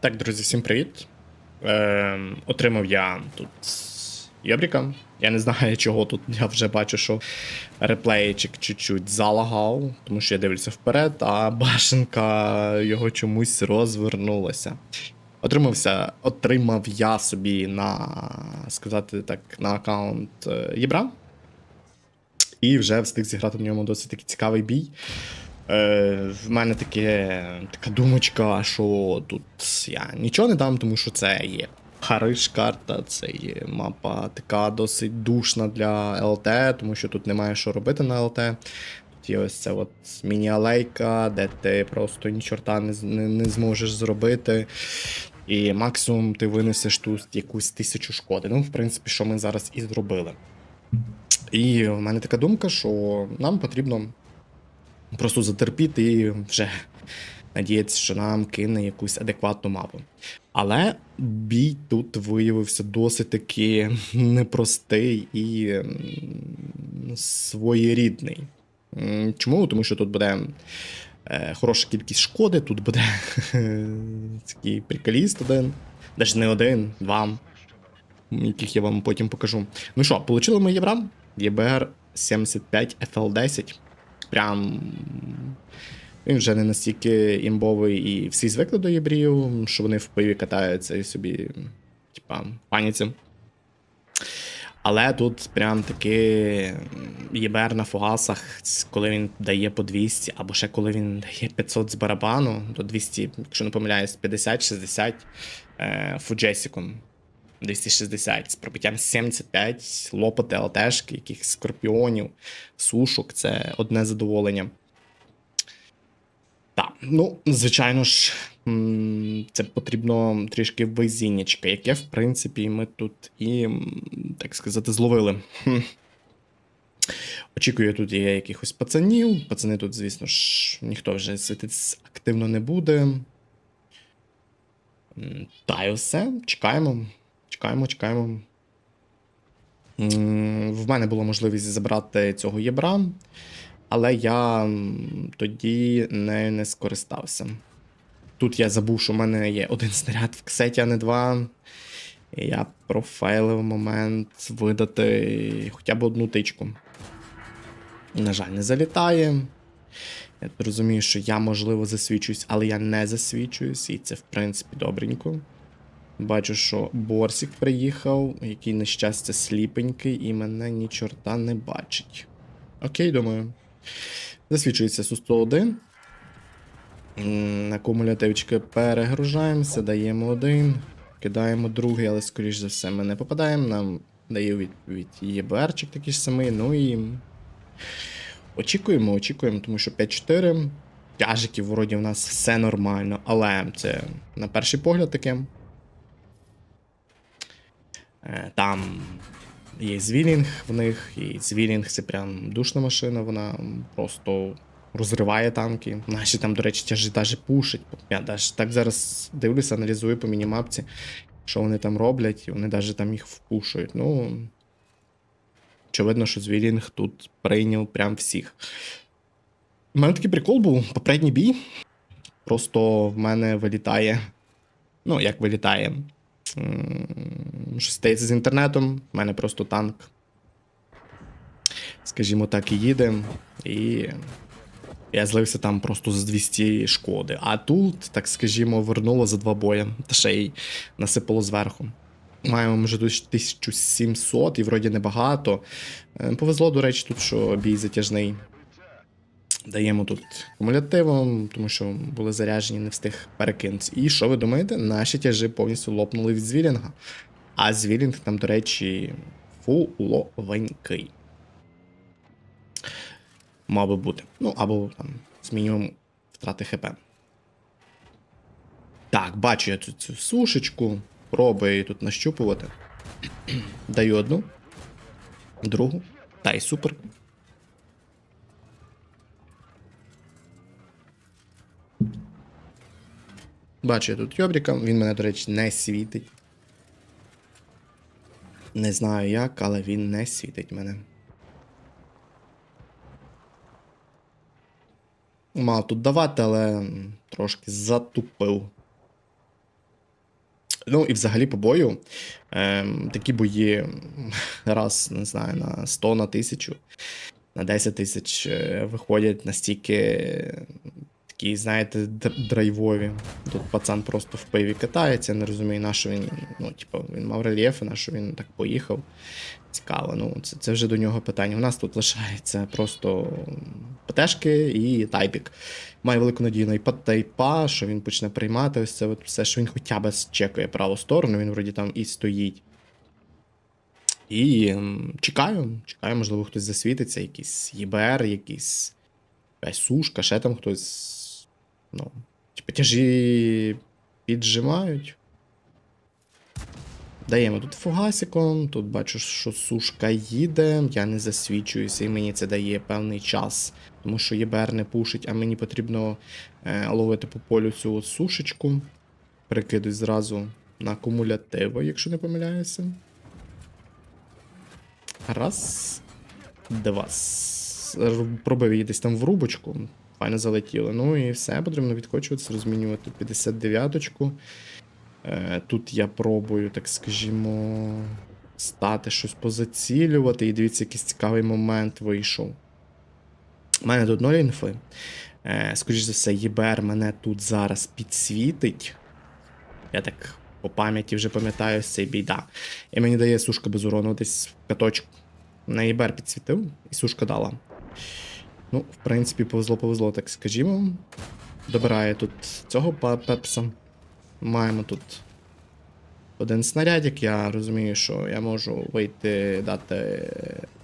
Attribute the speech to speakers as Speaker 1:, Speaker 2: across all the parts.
Speaker 1: Так, друзі, всім привіт. Е, отримав я тут Йобріка. Я не знаю, чого тут. Я вже бачу, що реплейчик чуть-чуть залагав, тому що я дивлюся вперед, а башенка його чомусь розвернулася. Отримався, отримав я собі на сказати так, на аккаунт е, Єбра. І вже встиг зіграти в ньому досить такий цікавий бій. Е, в мене таке, така думочка, що тут я нічого не дам, тому що це є Хариш карта, це є мапа така досить душна для ЛТ, тому що тут немає що робити на ЛТ. Тут є ось це от міні-алейка, де ти просто ні чорта не, не, не зможеш зробити. І максимум ти винесеш тут якусь тисячу шкоди. Ну, в принципі, що ми зараз і зробили. І в мене така думка, що нам потрібно просто затерпіти і вже надіятися, що нам кине якусь адекватну мапу. Але бій тут виявився досить таки непростий і своєрідний. Чому? Тому що тут буде е, хороша кількість шкоди, тут буде такий приколіст один, навіть не один, два, яких я вам потім покажу. Ну що, получили ми євра? ЄБР 75 FL10. Прям. Він вже не настільки імбовий і всі звикли до єбрів, що вони в пиві катаються і собі, типа, паніці. Але тут прям таки ЄБР на фугасах, коли він дає по 200, або ще коли він дає 500 з барабану, до 200, якщо не помиляюсь, 50-60 е, фуджесіком. 260 з пробиттям 75, лопати ЛТшки, якихось скорпіонів, сушок це одне задоволення. Так, ну, звичайно ж, це потрібно трішки везіннячка, яке, в принципі, ми тут і, так сказати, зловили. Очікую, тут є якихось пацанів. Пацани тут, звісно ж, ніхто вже світитись активно не буде. Та й все. Чекаємо. Чекаємо, чекаємо. В мене була можливість забрати цього єбра, але я тоді нею не скористався. Тут я забув, що в мене є один снаряд в касеті, а не два. І я профейлив момент видати хоча б одну тичку. На жаль, не залітає. Я розумію, що я, можливо, засвічуюсь, але я не засвічуюсь, і це, в принципі, добренько. Бачу, що Борсік приїхав, який, на щастя, сліпенький, і мене ні чорта не бачить. Окей, думаю. Засвічується Су-101. М, На перегружаємося, даємо один, кидаємо другий, але, скоріш за все, ми не попадаємо. Нам дає відповідь ЄБРчик такий ж самий. Ну і. Очікуємо, очікуємо, тому що 5-4. Тяжиків, вроді, в нас все нормально, але це на перший погляд таке. Е, Там є звілінг в них, і звілінг це прям душна машина, вона просто розриває танки. Наші там, до речі, тяжі навіть пушать. Я навіть так зараз дивлюся, аналізую по мінімапці, що вони там роблять, і вони навіть там їх впушують. Ну. Очевидно, що звілінг тут прийняв прям всіх. У мене такий прикол був попередній бій. Просто в мене вилітає. Ну, як вилітає. М, Що стається з інтернетом, в мене просто танк. Скажімо так, і їде. І я злився там просто з 200 шкоди. А тут, так скажімо, вернуло за два бої. Та ще й насипало зверху. Маємо може тут 1700 і вроді небагато. Е, Повезло, до речі, тут, що бій затяжний. Даємо тут кумулятивом, тому що були заряджені, не встиг перекинутися. І що ви думаєте? Наші тяжі повністю лопнули від звілінга. А звілінг там, до речі, фуловенький. Мав би бути. Ну, або там з мінімум втрати ХП. Так, бачу я тут цю сушечку. Пробую її тут нащупувати. Даю одну. Другу. Та й супер. Бачу я тут Йобріка, він мене, до речі, не світить. Не знаю як, але він не світить мене. Мав тут давати, але трошки затупив. Ну і взагалі по бою ем, такі бої раз, не знаю, на 100, на 1000, на 10 тисяч е, виходять настільки такі, знаєте, драйвові. Тут пацан просто в пиві катається, не розумію, на що він, ну, типу, він мав рельєфи, на що він так поїхав. Цікаво, ну це, це вже до нього питання. У нас тут лишається просто ПТшки і тайпік. Маю велику надію на іпа що він почне приймати ось це от все, що він хоча б чекає праву сторону, він вроді там і стоїть. І чекаю, чекаю, можливо, хтось засвітиться, якийсь ЄБР, якийсь якась сушка, ще там хтось. Ну, типу, тяжі піджимають. Даємо тут фугасиком, тут бачу, що сушка їде, я не засвічуюся, і мені це дає певний час, тому що ЄБР не пушить, а мені потрібно е, ловити по полю цю от сушечку. Перекидусь зразу на кумулятиво, якщо не помиляюся. Раз. Два. Пробив її десь там в рубочку. Файно залетіло. Ну і все, потрібно відкочуватися, розмінювати 59-очку. Е, Тут я пробую, так скажімо, стати щось позацілювати. І дивіться, якийсь цікавий момент вийшов. У мене тут 0 інфи. Е, Скоріше за все, ЄБР мене тут зараз підсвітить. Я так по пам'яті вже пам'ятаю цей біда. І мені дає сушка без урону десь в каточку. На ЄБР підсвітив, і сушка дала. Ну, в принципі, повезло-повезло, так скажімо. Добирає тут цього пепса. Маємо тут один снарядик. Я розумію, що я можу вийти, дати,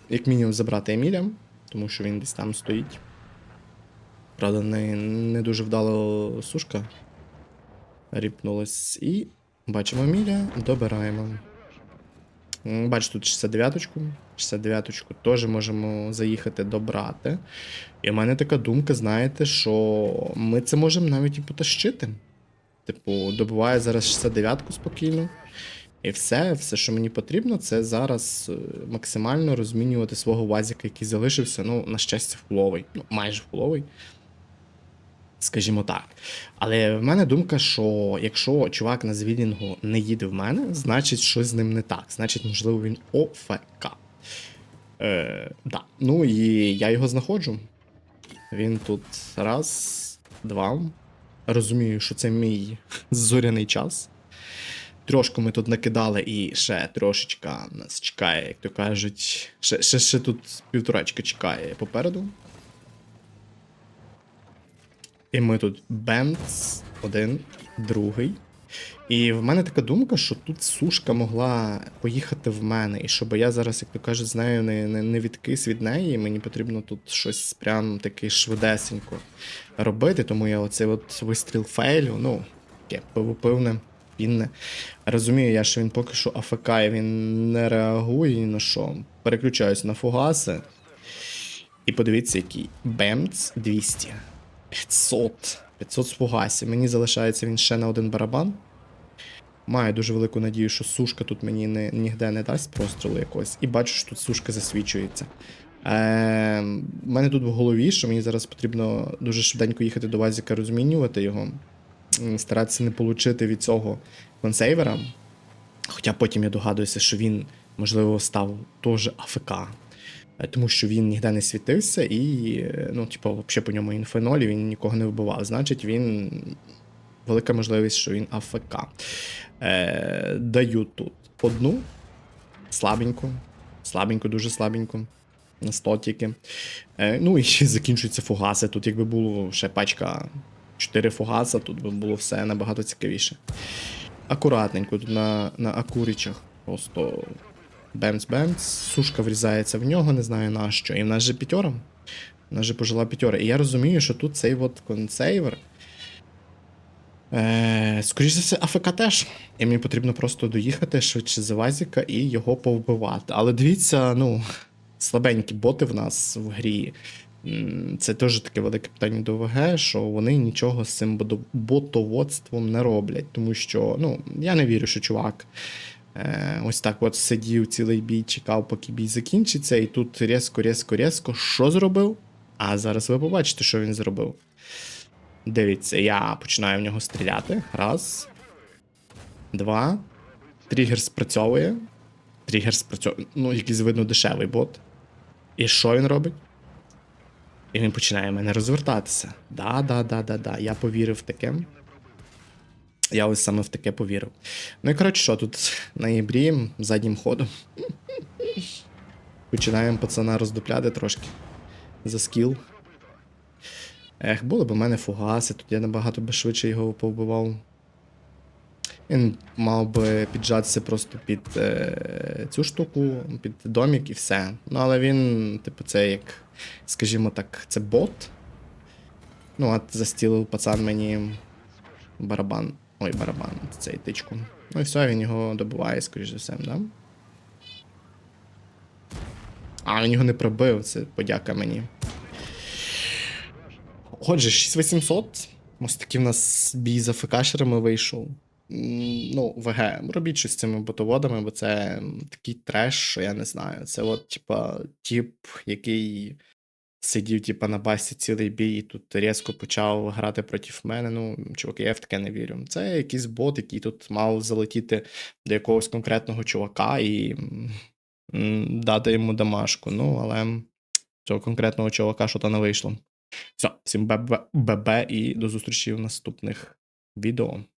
Speaker 1: як мінімум, забрати Еміля, тому що він десь там стоїть. Правда, не, не дуже вдало сушка. Ріпнулась. І бачимо Еміля, добираємо. Бачу, тут 69-ку. 69-ку теж можемо заїхати добрати. І в мене така думка, знаєте, що ми це можемо навіть і потащити. Типу, добуваю зараз 69-ку спокійно. І все, все, що мені потрібно, це зараз е, максимально розмінювати свого вазіка, який залишився. Ну, на щастя, фуловий. Ну, майже фуловий. Скажімо так. Але в мене думка, що якщо чувак на звілінгу не їде в мене, значить щось з ним не так. Значить, можливо, він ОФК. Е, да. Ну і я його знаходжу. Він тут раз, два. Розумію, що це мій зоряний час. Трошку ми тут накидали, і ще трошечка нас чекає, як то кажуть. Ще, ще, ще тут півторачка чекає попереду. І ми тут бемц, один, другий. І в мене така думка, що тут сушка могла поїхати в мене, і щоб я зараз, як то кажуть, з нею не, не, не відкис від неї, мені потрібно тут щось прям таки швидесенько робити, тому я оцей от вистріл фейлю, ну, таке пивопивне, пінне. Розумію я, що він поки що АФК, і він не реагує ні на що. Переключаюсь на фугаси. І подивіться, який Бемц 200. 500. 500 з фугасів. Мені залишається він ще на один барабан. Маю дуже велику надію, що сушка тут мені не, ніде не дасть прострілу якогось. І бачу, що тут сушка засвічується. Е, У мене тут в голові, що мені зараз потрібно дуже швиденько їхати до Вазіка, розмінювати його. Старатися не отримати від цього консейвера. Хоча потім я догадуюся, що він, можливо, став теж АФК. Е, Тому що він ніде не світився і, е, ну, типу, взагалі по ньому інфенолі він нікого не вбивав. Значить, він. Велика можливість, що він АФК. Е, даю тут одну. Слабеньку. Слабеньку, дуже слабеньку. На 100 тільки. Е, ну і ще закінчуються фугаси. Тут, якби було ще пачка 4 фугаса, тут би було все набагато цікавіше. Акуратненько, тут на, на акурічах. Просто бемц-бемц. Сушка врізається в нього, не знаю на що. І в нас же п'ятьора. У нас же пожила п'ятьора. І я розумію, що тут цей от консейвер. Е, скоріше за все, АФК теж. І мені потрібно просто доїхати швидше за Вазіка і його повбивати. Але дивіться, ну, слабенькі боти в нас в грі. Це теж таке велике питання до ВГ, що вони нічого з цим ботоводством не роблять. Тому що, ну, я не вірю, що чувак ось так от сидів цілий бій, чекав, поки бій закінчиться, і тут різко, різко, різко, що зробив? А зараз ви побачите, що він зробив. Дивіться, я починаю в нього стріляти. Раз. Два. Тригер спрацьовує. Тригер спрацьовує. Ну, якийсь видно дешевий бот. І що він робить? І він починає мене розвертатися. Да, да, да, да, да. Я повірив таке. Я ось саме в таке повірив. Ну і коротше, що тут на ібрі заднім ходом. Починаємо пацана роздупляти трошки. За скіл. Ех, було б у мене фугаси, тут я набагато би швидше його повбивав. Він мав би піджатися просто під е, цю штуку, під домік і все. Ну, але він, типу, це як, скажімо так, це бот. Ну, от застілив пацан мені барабан. Ой, барабан, цей тичку. Ну і все, він його добиває, скоріш за все, да? А, він його не пробив, це подяка мені. Отже, 6800. Ось такий в нас бій за ФКшерами вийшов. Ну, ВГ, робіть щось з цими ботоводами, бо це такий треш, що я не знаю. Це от, типа, тип, який сидів, типа, на басі цілий бій, і тут різко почав грати проти мене. Ну, чуваки, я в таке не вірю. Це якийсь бот, який тут мав залетіти до якогось конкретного чувака і дати йому домашку. Ну, але цього конкретного чувака що то не вийшло. Все, всім ББ і до зустрічі в наступних відео.